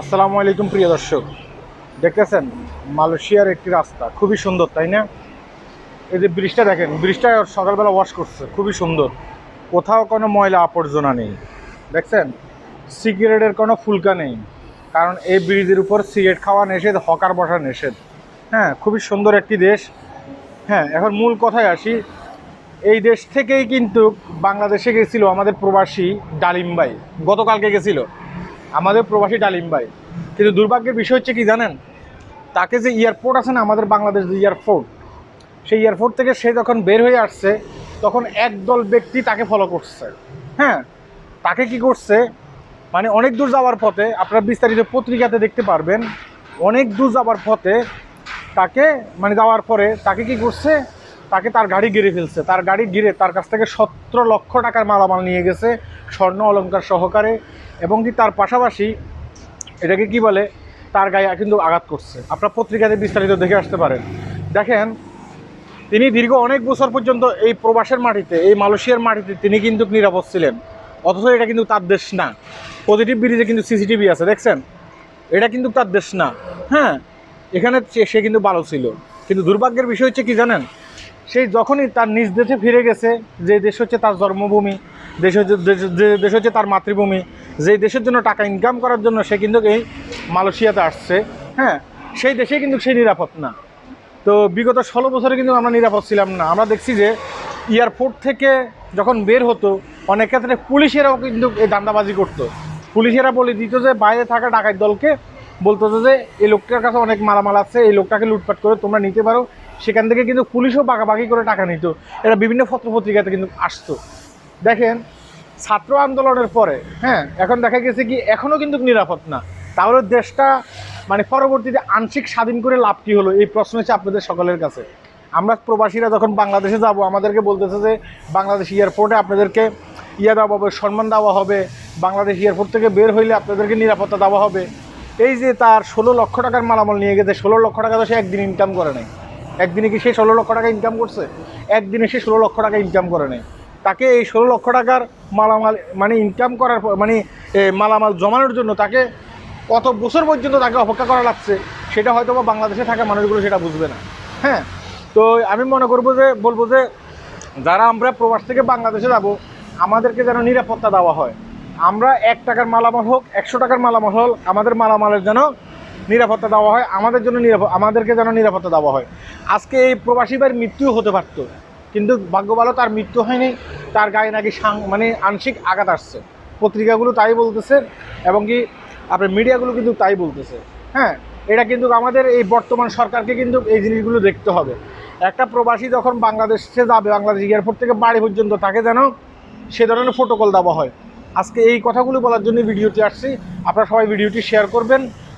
আসসালামু আলাইকুম, প্রিয় দর্শক। দেখতেছেন, মালয়েশিয়ার একটি রাস্তা। খুবই সুন্দর, তাই না? এই যে ব্রিজটা দেখেন, ব্রিজটা সকালবেলা ওয়াশ করছে। খুবই সুন্দর। কোথাও কোনো ময়লা আবর্জনা নেই। দেখছেন? সিগারেটের কোনো ফুলকা নেই। কারণ এই ব্রিজের উপর সিগারেট খাওয়া নিষেধ, হকার বসা নিষেধ। হ্যাঁ খুবই সুন্দর একটি দেশ। হ্যাঁ এখন মূল কথায় আসি। এই দেশ থেকেই কিন্তু বাংলাদেশে গেছিল আমাদের প্রবাসী ডালিম ভাই। গতকালকে গেছিল। আমাদের প্রবাসী ডালিম ভাই। কিন্তু দুর্ভাগ্যের বিষয় হচ্ছে কি জানেন? তাকে যে এয়ারপোর্ট আছে না, আমাদের বাংলাদেশ যে এয়ারপোর্ট, সেই এয়ারপোর্ট থেকে সে যখন বের হয়ে আসছে, তখন একদল ব্যক্তি তাকে ফলো করছে। হ্যাঁ তাকে কি করছে? মানে অনেক দূর যাওয়ার পথে, আপনারা বিস্তারিত পত্রিকাতে দেখতে পারবেন, অনেক দূর যাওয়ার পথে তাকে মানে যাওয়ার পরে তাকে কি করছে? তাকে তার গাড়ি গিরে ফেলছে। তার গাড়ি গিরে তার কাছ থেকে সতেরো লক্ষ টাকার মালামাল নিয়ে গেছে স্বর্ণ অলংকার সহকারে এবং কি তার পাশাপাশি এটাকে কি বলে, তার গায়ে কিন্তু আঘাত করছে। আপনার পত্রিকাতে বিস্তারিত দেখে আসতে পারেন। দেখেন, তিনি দীর্ঘ অনেক বছর পর্যন্ত এই প্রবাসের মাটিতে, এই মালয়েশিয়ার মাটিতে তিনি কিন্তু নিরাপদ ছিলেন। অথচ এটা কিন্তু তার দেশ না। পজিটিভ ব্রিজে কিন্তু সিসিটিভি আছে, দেখছেন? এটা কিন্তু তার দেশ না। হ্যাঁ এখানে সে কিন্তু ভালো ছিল। কিন্তু দুর্ভাগ্যের বিষয় হচ্ছে কি জানেন? সেই যখনই তার নিজ দেশে ফিরে গেছে, যে দেশ হচ্ছে তার জন্মভূমি, দেশ হচ্ছে যে দেশ হচ্ছে তার মাতৃভূমি, যে দেশের জন্য টাকা ইনকাম করার জন্য সে কিন্তু এই মালয়েশিয়াতে আসছে হ্যাঁ? সেই দেশে কিন্তু সে নিরাপদ না। তো বিগত ষোলো বছরে কিন্তু আমরা নিরাপদ ছিলাম না। আমরা দেখছি যে এয়ারপোর্ট থেকে যখন বের হতো, অনেক ক্ষেত্রে পুলিশেরাও কিন্তু এই দান্দাবাজি করতো। পুলিশেরা বলে দিত যে, বাইরে থাকা ডাকাত দলকে বলতো যে, এই লোকটার কাছে অনেক মালামাল আছে, এই লোকটাকে লুটপাট করে তোমরা নিতে পারো সেখান থেকে কিন্তু পুলিশও বাগাবাগি করে টাকা নিত। এটা বিভিন্ন পত্রপত্রিকাতে কিন্তু আসতো। দেখেন, ছাত্র আন্দোলনের পরে হ্যাঁ এখন দেখা গেছে কি এখনও কিন্তু নিরাপদ না। তাহলে দেশটা মানে পরবর্তীতে আংশিক স্বাধীন করে লাভ কী হলো? এই প্রশ্ন হচ্ছে আপনাদের সকলের কাছে। আমরা প্রবাসীরা যখন বাংলাদেশে যাব, আমাদেরকে বলতেছে যে, বাংলাদেশ এয়ারপোর্টে আপনাদেরকে ইয়ে দেওয়া হবে, সম্মান দেওয়া হবে। বাংলাদেশ এয়ারপোর্ট থেকে বের হইলে আপনাদেরকে নিরাপত্তা দেওয়া হবে। এই যে তার ষোলো লক্ষ টাকার মালামাল নিয়ে গেছে, ষোলো লক্ষ টাকা তো সে একদিন ইনকাম করে নাই। একদিনে কি সে ষোলো লক্ষ টাকা ইনকাম করছে? একদিনে সে ষোলো লক্ষ টাকা ইনকাম করে নেয়। তাকে এই ষোলো লক্ষ টাকার মালামাল মানে ইনকাম করার মানে মালামাল জমানোর জন্য তাকে কত বছর পর্যন্ত তাকে অপেক্ষা করা লাগছে, সেটা হয়তো বা বাংলাদেশে থাকা মানুষগুলো সেটা বুঝবে না। হ্যাঁ? তো আমি মনে করব যে, বলব যে, যারা আমরা প্রবাস থেকে বাংলাদেশে যাব, আমাদেরকে যেন নিরাপত্তা দেওয়া হয়। আমরা এক টাকার মালামাল হোক, একশো টাকার মালামাল হোক, আমাদের মালামালের যেন নিরাপত্তা দেওয়া হয়, আমাদের জন্য নিরাপদ আমাদেরকে যেন নিরাপত্তা দেওয়া হয়। আজকে এই প্রবাসী ভাইয়ের মৃত্যু হতে পারতো, কিন্তু ভাগ্য ভালো তার মৃত্যু হয়নি, তার গায়ে নাকি মানে আংশিক আঘাত আসছে। পত্রিকাগুলো তাই বলতেছে এবং কি আপনার মিডিয়াগুলো কিন্তু তাই বলতেছে। হ্যাঁ এটা কিন্তু আমাদের এই বর্তমান সরকারকে কিন্তু এই জিনিসগুলো দেখতে হবে। একটা প্রবাসী যখন বাংলাদেশে যাবে, বাংলাদেশ এয়ারপোর্ট থেকে বাড়ি পর্যন্ত, তাকে যেন সে ধরনের প্রোটোকল দেওয়া হয়। আজকে এই কথাগুলো বলার জন্য ভিডিওটি আসছি। আপনারা সবাই ভিডিওটি শেয়ার করবেন।